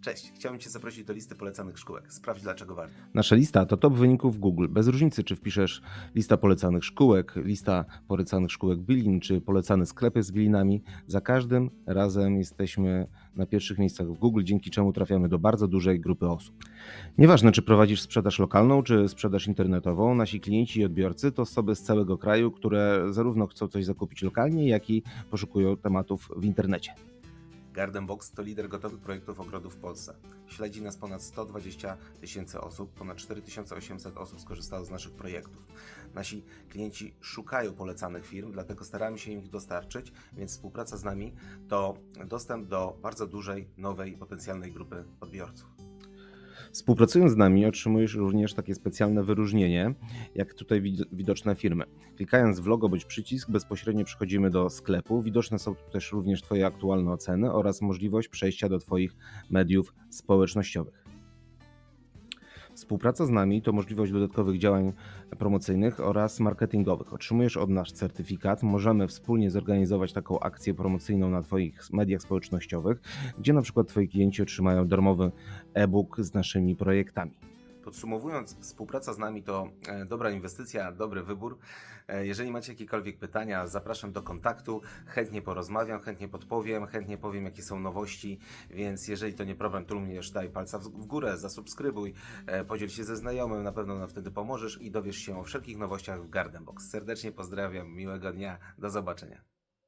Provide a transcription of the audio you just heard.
Cześć, chciałbym Cię zaprosić do listy polecanych szkółek. Sprawdź dlaczego warto. Nasza lista to top wyników Google. Bez różnicy, czy wpiszesz lista polecanych szkółek, lista polecanych szkółek Billin, czy polecane sklepy z Billinami. Za każdym razem jesteśmy na pierwszych miejscach w Google, dzięki czemu trafiamy do bardzo dużej grupy osób. Nieważne, czy prowadzisz sprzedaż lokalną, czy sprzedaż internetową, nasi klienci i odbiorcy to osoby z całego kraju, które zarówno chcą coś zakupić lokalnie, jak i poszukują tematów w internecie. Garden Box to lider gotowych projektów ogrodów w Polsce. Śledzi nas ponad 120 tysięcy osób, ponad 4800 osób skorzystało z naszych projektów. Nasi klienci szukają polecanych firm, dlatego staramy się im ich dostarczyć, więc współpraca z nami to dostęp do bardzo dużej, nowej, potencjalnej grupy odbiorców. Współpracując z nami otrzymujesz również takie specjalne wyróżnienie, jak tutaj wid- widoczne firmy. Klikając w logo bądź przycisk, bezpośrednio przechodzimy do sklepu. Widoczne są tu też również Twoje aktualne oceny oraz możliwość przejścia do Twoich mediów społecznościowych. Współpraca z nami to możliwość dodatkowych działań promocyjnych oraz marketingowych. Otrzymujesz od nas certyfikat, możemy wspólnie zorganizować taką akcję promocyjną na Twoich mediach społecznościowych, gdzie na przykład Twoi klienci otrzymają darmowy e-book z naszymi projektami. Podsumowując, współpraca z nami to e, dobra inwestycja, dobry wybór. E, Jeżeli macie jakiekolwiek pytania, zapraszam do kontaktu. Chętnie porozmawiam, chętnie podpowiem, chętnie powiem, jakie są nowości. Więc jeżeli to nie problem, to również daj palca w w górę, zasubskrybuj, e, podziel się ze znajomym, na pewno nam wtedy pomożesz i dowiesz się o wszelkich nowościach w Garden Box. Serdecznie pozdrawiam, miłego dnia, do zobaczenia.